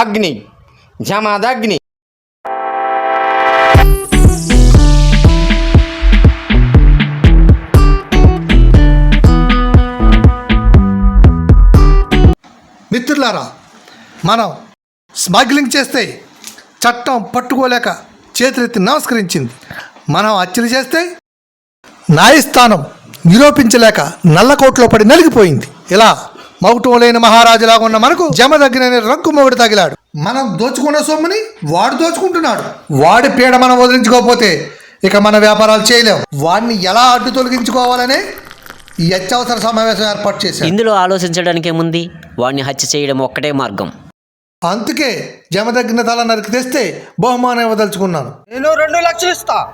అగ్ని జమాదగ్ని మిత్రులారా మనం స్మగ్లింగ్ చేస్తే చట్టం పట్టుకోలేక చేతులెత్తి నమస్కరించింది. మనం హత్యలు చేస్తే న్యాయస్థానం నిరూపించలేక నల్లకోట్లో పడి నలిగిపోయింది. ఇలా మౌటం లేని మహారాజులాగా ఉన్న మనకు జమ దగ్గర రంకు మొగుడు తగిలాడు. మనం దోచుకున్న సొమ్ముని వాడు దోచుకుంటున్నాడు. వాడి పీడ మనం వదిలించుకోకపోతే ఇక మన వ్యాపారాలు చేయలేం. వాడిని ఎలా అడ్డు తొలగించుకోవాలనే ఈ అత్యవసర సమావేశం ఏర్పాటు చేశారు ఇందులో ఆలోచించడానికి ఏముంది? వాడిని హత్య చేయడం ఒక్కటే మార్గం. అందుకే జమదగ్న తల నరికి తెస్తే బహుమానం ఇవ్వదలుచుకున్నాను. నేను రెండు లక్షలు ఇస్తా.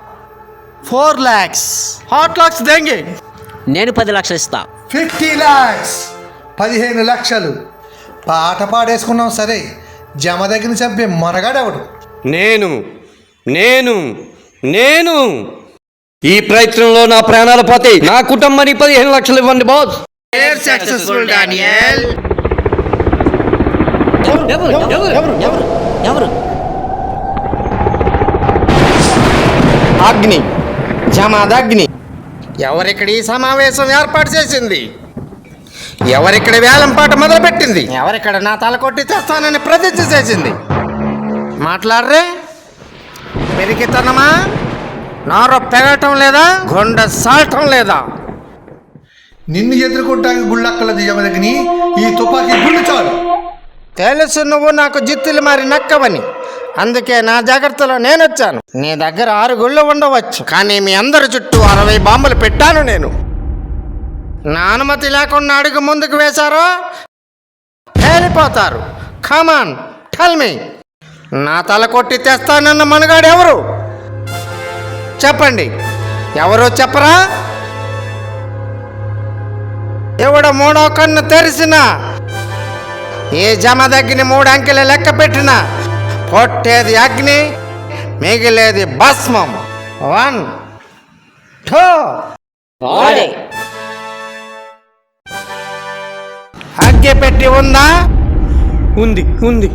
ఫోర్ ల్యాక్స్ హాట్ లాక్స్ దెంగి? నేను పది లక్షలు ఇస్తా. ఫిఫ్టీ ల్యాక్స్ పదిహేను లక్షలు. పాట పాడేసుకున్నాం సరే జమదగ్ని చంపే మొనగాడెవడు? నేను నేను నేను. ఈ ప్రయత్నంలో నా ప్రాణాలు పోతాయి. నా కుటుంబానికి పదిహేను లక్షలు ఇవ్వండి బాస్. సక్సెస్ఫుల్ డానియల్ ఎవరు ఎవరు ఎవరు ఎవరు అగ్ని. జమాదగ్ని. ఎవరిక్కడ ఈ సమావేశం ఏర్పాటు చేసింది? ఎవరిక్కడ వేలంపాట మొదలుపెట్టింది? ఎవరిక్కడ నా తల కొట్టి తెస్తానని ప్రతిజ్ఞ చేసింది. మాట్లాడరే. పెరిగితనమా నారు పెరగటం లేదా? గుండె సాలటం లేదా? నిన్ను ఎదుర్కొంటానికి గుళ్ళక్కలది జమదగ్ని ఈ తుపాకీ గుళ్ళు చాలు. తెలుసు నువ్వు నాకు జిత్తులు మరి నక్కవని. అందుకే నా జాగ్రత్తలో నేను వచ్చాను నీ దగ్గర ఆరు గుళ్ళు ఉండవచ్చు. కానీ మీ అందరి చుట్టూ అరవై బాంబులు పెట్టాను నేను. నా అనుమతి లేకుండా అడుగు ముందుకు వేశారో పేలిపోతారు కమాన్ టెల్ నా తల కొట్టి తెస్తానన్న మనుగాడు ఎవరు? చెప్పండి. ఎవరో చెప్పరా? ఎవడ మూడో కన్ను తెరిసినా? ఏ జమ దగ్గిని మూడు అంకెలు లెక్క పెట్టిన? పొట్టేది అగ్ని మిగిలేది భస్మం. వన్ టూ అగ్గి పెట్టి ఉందా? ఉంది ఉంది.